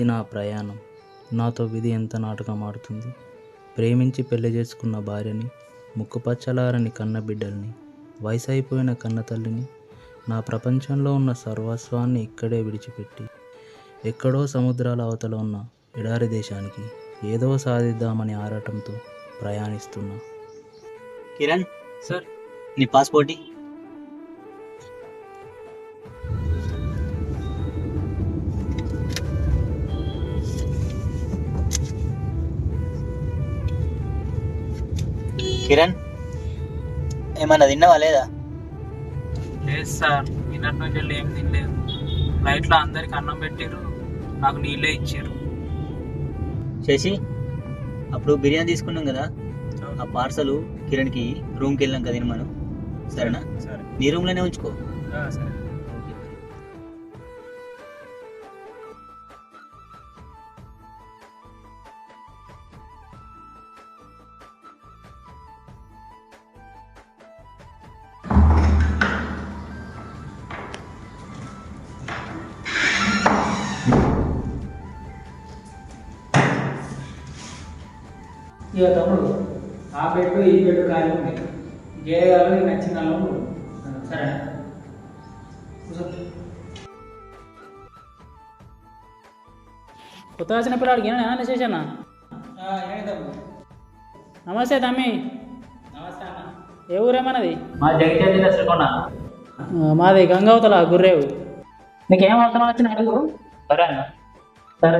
ఇది నా ప్రయాణం. నాతో విధి ఎంత నాటకం ఆడుతుంది ప్రేమించి పెళ్ళి చేసుకున్న భార్యని ముక్కుపచ్చలారని కన్న బిడ్డల్ని వయసు అయిపోయిన కన్న తల్లిని నా ప్రపంచంలో ఉన్న సర్వస్వాన్ని ఇక్కడే విడిచిపెట్టి ఎక్కడో సముద్రాల అవతల ఉన్న ఎడారి దేశానికి ఏదో సాధిద్దామని ఆరాటంతో ప్రయాణిస్తున్నా. కిరణ్ సార్. నీ పాస్పోర్ట్ కిరణ్? ఏమన్నా తిన్నావా లేదా? లేదు సార్ నిన్నటి నుంచి వెళ్ళి ఏం తినలేదు. ఫ్లైట్లో అందరికి అన్నం పెట్టారు నాకు నీళ్ళే ఇచ్చారు శశి అప్పుడు బిర్యానీ తీసుకున్నాం కదా? ఆ పార్సల్ కిరణ్కి రూమ్కి వెళ్ళాం కదా మనం సరేనా? సరే నీ రూమ్లోనే ఉంచుకో. సరే. ఇక తమ్ముడు ఆ పెట్టు ఈ పెట్టు ఖాళీ ఉన్నాయి గేదెలు నీకు నచ్చిన. సరేనా? కూర్చో. కొత్త వచ్చిన పిల్లాడికి ఏమైనా విశేషన్న ఆ, ఏంటి తమ్ముడు? నమస్తే తమ్మి. నమస్తే అన్న. ఏ ఊరేమన్నది మా జగిత్యాల జిల్లా శ్రీకొండ ఆ, మాది గంగావతల గుర్రేవు. నీకేం అవసరం వచ్చిన అడుగు. సరే అన్న. సరే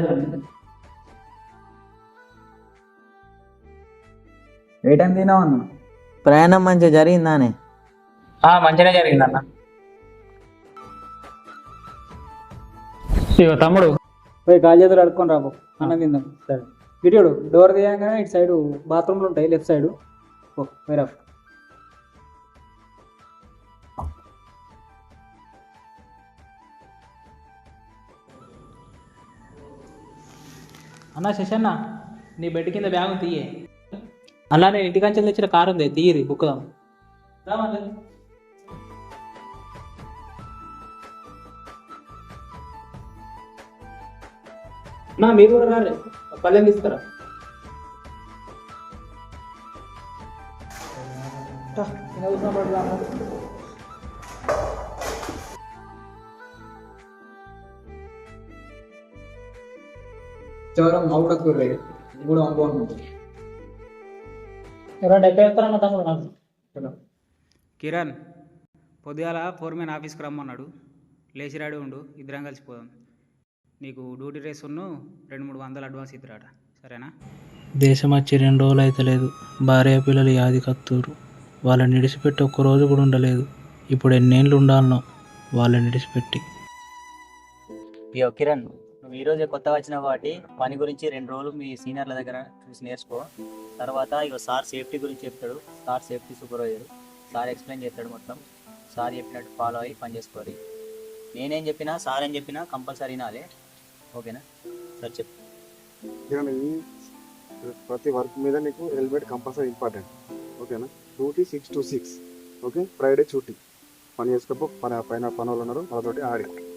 ఏ టైం తినావు అన్న? ప్రయాణం మంచిగా జరిగిందానే? మంచిగా జరిగిందన్న. తమ్ముడు. పోయి కాలు చేతులు అడుక్కొని రాబో అన్నం తిందాం. సరే. ఇటు డోర్ తీయగానే ఇటు సైడ్ బాత్రూమ్లు ఉంటాయి లెఫ్ట్ సైడ్. ఓ వేరే అన్న శశన్న నీ బెడ్ కింద బ్యాగ్ తీయే. అలా నేను ఇంటికంచెలు తెచ్చిన కారు ఉంది తీయరి బుక్కుదాం నా మీరు కూడా రారు పల్లెం తీసుకురా. టా, కింద కూర్చొని పడుకుందాం రా. చివరం అవుట్ కూడా అనుభవం ఉంటుంది కిరణ్ పొద్దుగాల ఫోర్మెన్ ఆఫీస్కి రమ్మన్నాడు. లేచి రెడీ ఉండు ఇద్దరం కలిసిపోదాం నీకు డ్యూటీ రేస్ ఉన్ను రెండు మూడు వందలు అడ్వాన్స్ ఇద్దరాట. సరేనా? దేశం వచ్చి రెండు రోజులు అయితే లేదు భార్య పిల్లలు యాది కత్తూరు. వాళ్ళని విడిచిపెట్టి ఒక్క రోజు కూడా ఉండలేదు. ఇప్పుడు ఎన్నేళ్ళు ఉండాలనో వాళ్ళని విడిచిపెట్టి ఇయో కిరణ్ ఈ రోజే కొత్తగా వచ్చిన కాబట్టి పని గురించి రెండు రోజులు మీ సీనియర్ల దగ్గర చూసి నేర్చుకో. తర్వాత ఇక సార్ సేఫ్టీ గురించి చెప్తాడు. Sir safety supervisor. Sir explain చేస్తాడు మొత్తం. సార్ చెప్పినట్టు ఫాలో అయ్యి పని చేసుకోవాలి. నేనేం చెప్పినా సార్ ఏం చెప్పినా కంపల్సరీ వినాలి. ఓకేనా? సార్ చెప్పు. ప్రతి వర్క్ మీద నీకు హెల్మెట్ కంపల్సరీ ఇంపార్టెంట్. ఓకేనా? Duty six to six. Okay? Friday ఛూటీ పని చేసుకోపో పని పైన పని వాళ్ళు ఉన్నారు వాళ్ళతోటి ఆడి.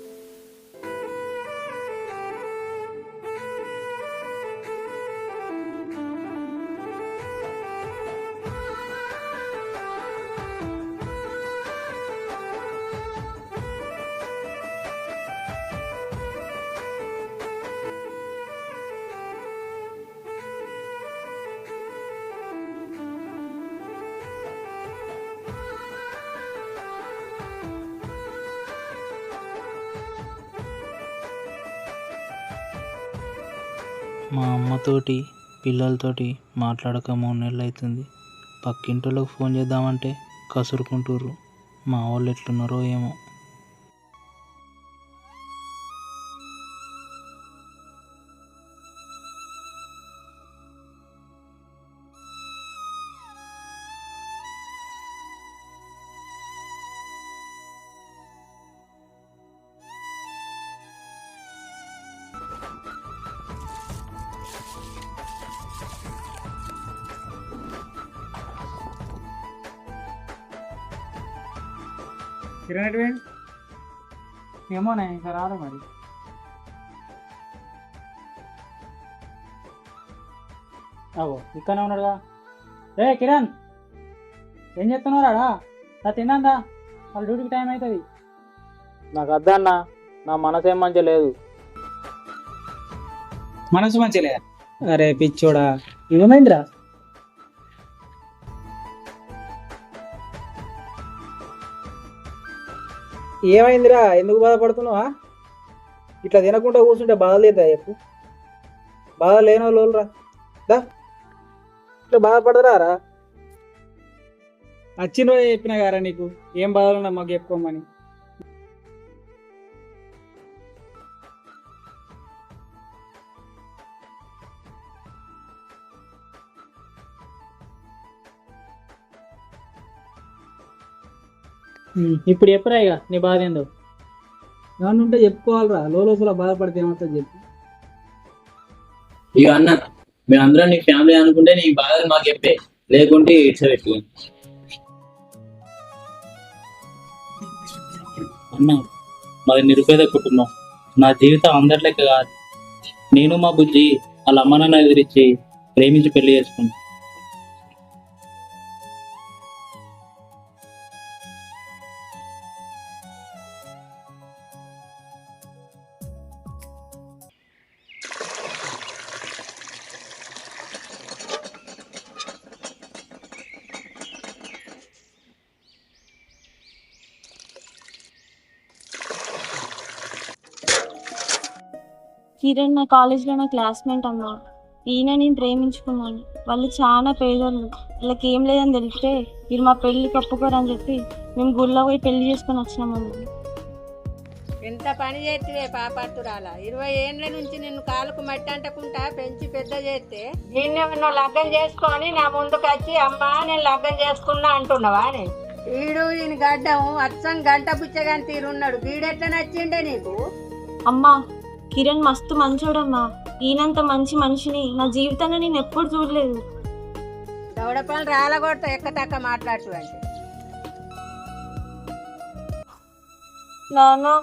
మా అమ్మతోటి పిల్లలతోటి మాట్లాడక మూడు నెలలు అవుతుంది పక్కింటోళ్ళకి ఫోన్ చేద్దామంటే కసురుకుంటుర్రు. మా వాళ్ళు ఎట్లున్నారో ఏమో. కిరణ్ వేయండి ఏమోనే ఇంకా రాదు మరి. అవో ఇక్కడనే ఉన్నాడుగా. రే కిరణ్! ఏం చెప్తున్నారా నా తిన్నాందా వాళ్ళ డ్యూటీకి టైం అవుతుంది నాకు అద్దన్న నా మనసేం మంచి లేదు. మనసు మంచి లేదా? అరే పిచ్చోడా. ఇవ్వమైందిరా ఏమైందిరా? ఎందుకు బాధపడుతున్నావా? ఇట్లా తినకుండా కూర్చుంటే బాధ లేదా చెప్పు. బాధ లేని వాళ్ళు దా. ఇట్లా బాధపడరా రా? వచ్చిన చెప్పిన గారా నీకు? ఏం బాధలున్నా మాకు చెప్పుకోమని. ఇప్పుడు చెప్పురా ఇక నీ బాధ ఏందో? ఏమన్నా ఉంటే చెప్పుకోవాలిరా. లోపల బాధపడితే ఏమవుతుంది చెప్పు. ఇక అన్న మేమందరం నీ ఫ్యామిలీ అనుకుంటే నీ బాధలు మాకు చెప్పే. లేకుంటే ఇడ్చబెట్టు అన్న మాది నిరుపేద కుటుంబం నా జీవితం అందరి లెక్క కాదు. నేను మా బుజ్జి వాళ్ళ అమ్మ నాన్న ఎదిరించి ప్రేమించి పెళ్ళి చేసుకున్నాను కిరణ్ నా కాలేజ్లో నా క్లాస్మేట్ అమ్మా. ఈయన నేను ప్రేమించుకున్నాను. వాళ్ళు చాలా పేదోళ్ళు. వాళ్ళకి ఏం లేదని తెలిస్తే మీరు మా పెళ్ళికి ఒప్పుకోరని చెప్పి మేము గుళ్ళో పోయి పెళ్ళి చేసుకొని వచ్చినామమ్మా ఎంత పని చేస్తే పాపత్తురాల? ఇరవై ఏండ్ల నుంచి నిన్ను కాలుకు మట్టి అంటకుండా పెంచి పెద్ద చేస్తే? నిన్ను నువ్వు లగ్గం చేసుకొని నా ముందుకు వచ్చి అమ్మా నేను లగ్గం చేసుకున్నా అంటున్నావా అని. వీడు ఈయన గడ్డం అచ్చం గంట పుచ్చగాని తీరున్నాడు. వీడెట్లా నచ్చిండే నీకు? అమ్మా కిరణ్ మస్తు మంచోడమ్మా. ఈయనంత మంచి మనిషిని నా జీవితంలో నేను ఎప్పుడు చూడలేదు. దౌడ పనులు రాలగొడతా మాట్లాడుతూ అంటే. నాన్న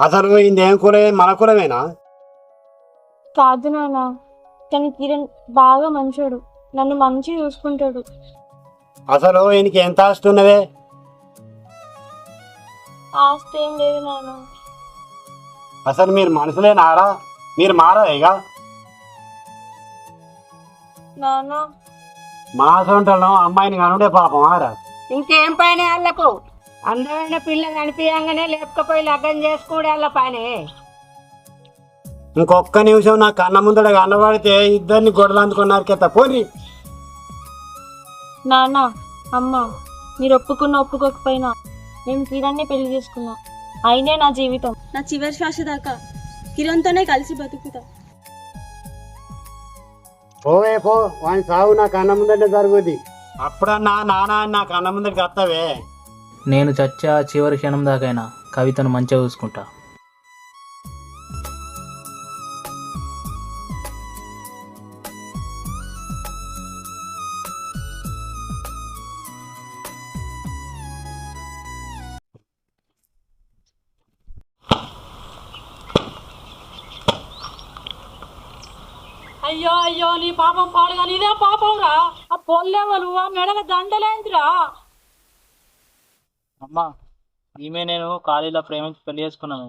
అసలు ఇందేం కులే మన కులమేనా కాదు నాన్న కానీ కిరణ్ బాగా మంచోడు. నన్ను మంచి చూసుకుంటాడు. అసలు ఈయనకి ఎంత ఆస్తున్నవే ఆస్తి ఏం లేదు నాన్న. అసలు మీరు మనుషులేనారా? మీరు మారా ఇక? నాన్న. మా సొంటలో అమ్మాయిని కనుడే పాపం ఆరా? ఇంకేం పని వాళ్ళకు? అందమైన పిల్ల కనిపించగానే లేపకపోయి లగ్గం వాళ్ళ పని. ఇంకొక్క నిమిషం నా కన్న ముందర కనబడితే ఇద్దరిని గొడవలు అందుకున్నారు కెత్త పోని. నాన్న అమ్మ మీరు ఒప్పుకున్న ఒప్పుకోకపోయినా మేము కిరణ్ని పెళ్ళి చేసుకున్నాం. అయినే నా జీవితం. నా చివరి శ్వాస దాకా కిరణ్తోనే కలిసి బతుకుతా. పోవే పో. వాని సాగు నా కన్న ముందరే జరుగుద్ది. అప్పుడన్నా నాన్న అని నా కన్న ముందరికి వస్తావే. నేను చచ్చా చివరి క్షణం దాకైనా కవితను మంచిగా చూసుకుంటా. అయ్యో అయ్యో నీ పాపం పాడుగా నీదే పాపం రా ఆ పొల్లెవలు ఆ మెడల దండలేందిరా? అమ్మా ఈమె నేను కాలేజీలో ప్రేమించి పెళ్ళి చేసుకున్నాను.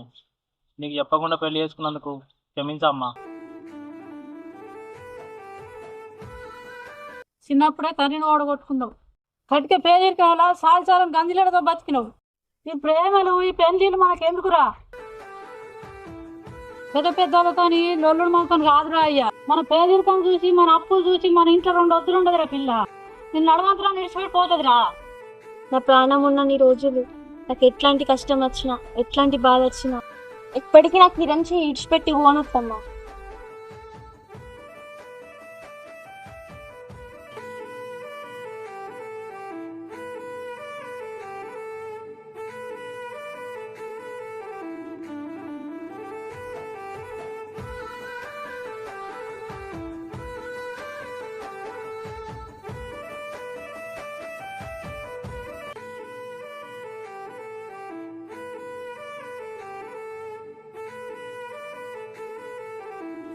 నీకు చెప్పకుండా పెళ్ళి చేసుకున్నందుకు క్షమించమ్మా. చిన్నప్పుడే తల్లిని ఓడగొట్టుకున్నావు. కటిక పేదరికాల సాల్సాలం గంజిలేడతో బతికినావు. ఈ ప్రేమలు ఈ పెళ్ళిలు మనకెందుకురా? పెద్ద పెద్దలతోని లొల్లుడు మనతో కాదురా అయ్యా. మన పేదరికం చూసి మన అప్పులు చూసి మన ఇంట్లో రెండు వద్దులు ఉండదురా పిల్ల. నిన్ను నడమాత్రం నిడిచిపెట్టిపోతుందిరా నా ప్రాణం ఉన్న రోజులు. నాకు ఎట్లాంటి కష్టం వచ్చినా ఎట్లాంటి బాధ వచ్చినా ఎప్పటికీ నాకు కిరణ్ చేయి ఇడిచిపెట్టి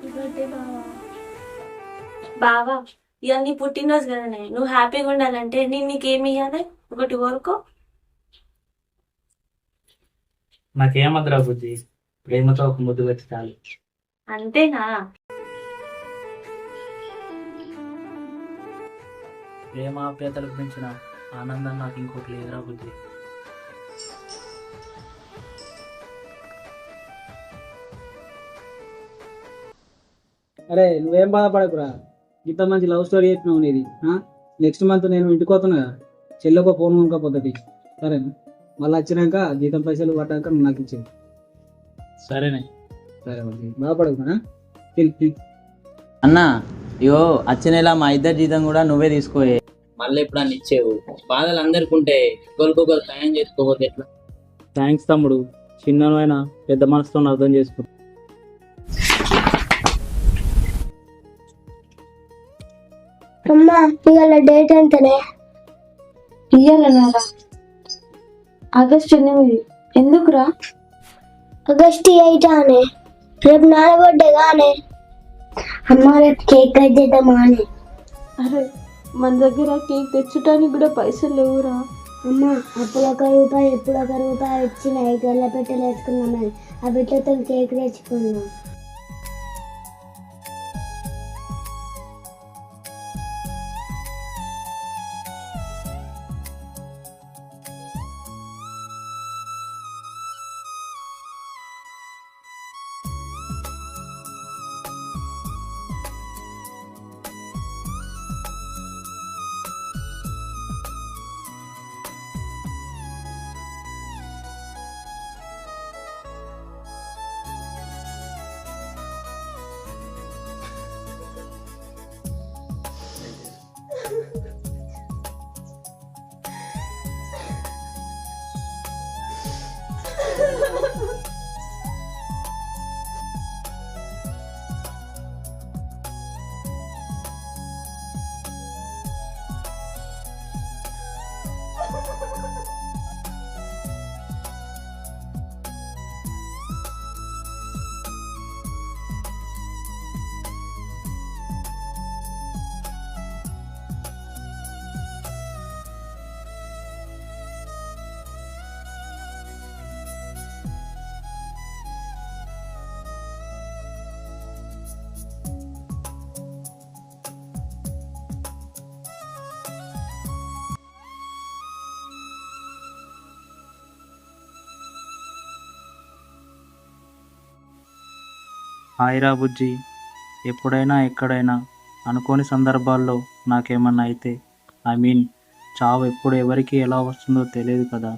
పోనొద్దమ్మా బర్త్డే బావా బావా నీ పుట్టినరోజు కదనే. నువ్వు హ్యాపీగా ఉండాలంటే నేను నీకేమి ఇవ్వాలి ఒకటి కోరుకో. నాకేమద్దురా బుజ్జి. ప్రేమతో ఒక ముద్దు పెట్టి చాలు. అంతేనా? ప్రేమ ఆప్యాయతలకు పెంచిన ఆనందం నాకు ఇంకోటి లేదురా బుజ్జి. అరే నువ్వేం బాధపడకురా. ఇంత మంచి లవ్ స్టోరీ చెప్పినావు నీది నెక్స్ట్ మంత్ నేను ఇంటికి పోతున్నా చెల్లెఒక ఫోన్ కొనుక్కపోతుంది సరేనా? మళ్ళీ వచ్చినాక జీతం పైసలు పడ్డాక నువ్వు నాకు ఇచ్చేది సరేనే. సరే బాధపడకునా అన్న ఇగో వచ్చే నెల మా ఇద్దరి జీతం కూడా నువ్వే తీసుకోయే. మళ్ళీ ఇప్పుడు అని ఇచ్చేవు. బాధలు అందరికి ఉంటే ఒకరికొకరు సాయం చేసుకోకపోతే ఎట్లా? థ్యాంక్స్ తమ్ముడు. చిన్ననైనా పెద్ద మనసుతో అర్థం చేసుకో. ఇవాళ డేట్ ఎంతనే? ఇయ్యాలన్నారా? ఆగస్ట్ ఎనిమిది. ఎందుకురా? ఆగస్ట్ ఎయిట్ అనే రేపు నాన్న బర్త్డే గానే అమ్మ రేపు కేక్ కట్ చేద్దామా అని. అరే మన దగ్గర కేక్ తెచ్చడానికి కూడా పైసలు లేవురా. అమ్మ అప్పుడు ఒక రూపాయి ఎప్పుడు ఒక రూపాయి ఇచ్చి నైట్ల పెట్టెలు వేసుకున్నామని ఆ పెట్టెతో కేక్ తెచ్చుకున్నాం హాయిరా బుజ్జి ఎప్పుడైనా ఎక్కడైనా అనుకోని సందర్భాల్లో నాకేమన్నా అయితే ఐ మీన్ చావు ఎప్పుడు ఎవరికి ఎలా వస్తుందో తెలియదు కదా.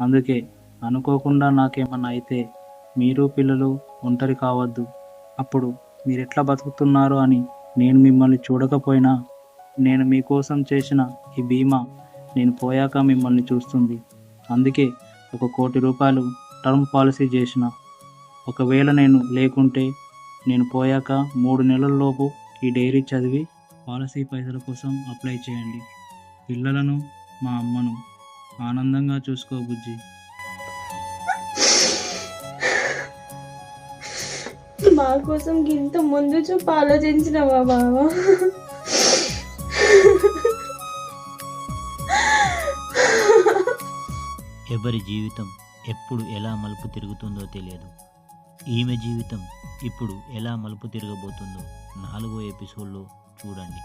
అందుకే అనుకోకుండా నాకేమన్నా అయితే మీరు పిల్లలు ఒంటరి కావద్దు. అప్పుడు మీరు ఎట్లా బతుకుతున్నారు అని నేను మిమ్మల్ని చూడకపోయినా నేను మీకోసం చేసిన ఈ బీమా నేను పోయాక మిమ్మల్ని చూస్తుంది. అందుకే ఒక కోటి రూపాయలు టర్మ్ పాలసీ చేసిన ఒకవేళ నేను లేకుంటే నేను పోయాక మూడు నెలల్లోపు ఈ డైరీ చదివి పాలసీ పైసల కోసం అప్లై చేయండి. పిల్లలను మా అమ్మను ఆనందంగా చూసుకో బుజ్జి. మా కోసం ఇంత ముందు చూపు ఆలోచించినవా బావా. ఎవరి జీవితం ఎప్పుడు ఎలా మలుపు తిరుగుతుందో తెలియదు. ఈమె జీవితం ఇప్పుడు ఎలా మలుపు తిరగబోతుందో నాలుగో ఎపిసోడ్లో చూడండి.